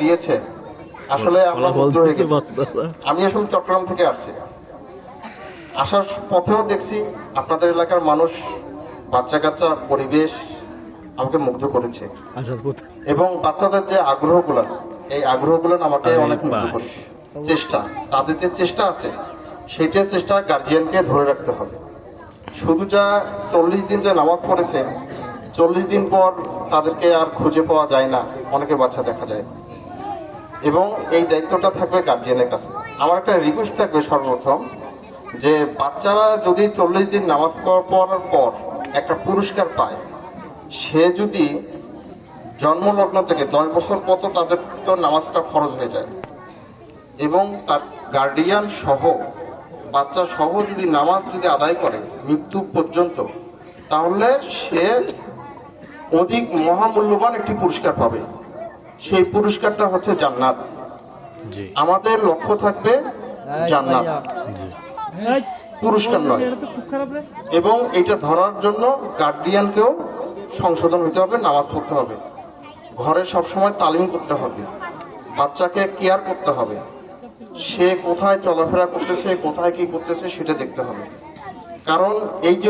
দিয়েছে। আসলে আমি আসলে চট্টগ্রাম থেকে আসছি। আসার পথেও দেখছি আপনাদের এলাকার মানুষ বাচ্চা কাচ্চা পরিবেশ আমাকে মুগ্ধ করেছে। এবং বাচ্চাদের যে আগ্রহগুলো এই আগ্রহগুলো আমাকে অনেক মুগ্ধ। করেছে। চেষ্টা তাদের যে চেষ্টা আছে সেইটার চেষ্টা গার্জিয়ানকে ধরে রাখতে হবে। শুধু যা চল্লিশ দিন যে নামাজ পড়েছে চল্লিশ দিন পর তাদেরকে আর খুঁজে পাওয়া যায় না। অনেকে বাচ্চা দেখা যায়। এবং এই দায়িত্বটা থাকবে গার্জিয়ানের কাছে। আমার একটা রিকোয়েস্ট থাকবে সর্বপ্রথম যে বাচ্চারা যদি চল্লিশ দিন নামাজ পড়- পড়ার পর একটা পুরস্কার পায়, সে যদি জন্মলগ্ন থেকে দশ বছর পর তো তাদের তো নামাজটা খরচ হয়ে যায়। এবং তার গার্ডিয়ান সহ বাচ্চা সহ যদি নামাজ যদি আদায় করে মৃত্যু পর্যন্ত, তাহলে সে অধিক মহামূল্যবান একটি পুরস্কার পাবে। সেই পুরস্কারটা হচ্ছে জান্নাত। আমাদের লক্ষ্য থাকবে জান্নাত। পুরস্কার নয়। এবং এটা ধরার জন্য গার্ডিয়ানকেও সংশোধন হতে হবে নামাজ পড়তে হবে। ঘরে সবসময় তালিম করতে হবে। বাচ্চাকে কেয়ার করতে হবে। সে কোথায় চলাফেরা করতেছে কোথায় কি করতেছে সেটা দেখতে হবে। কারণ এই যে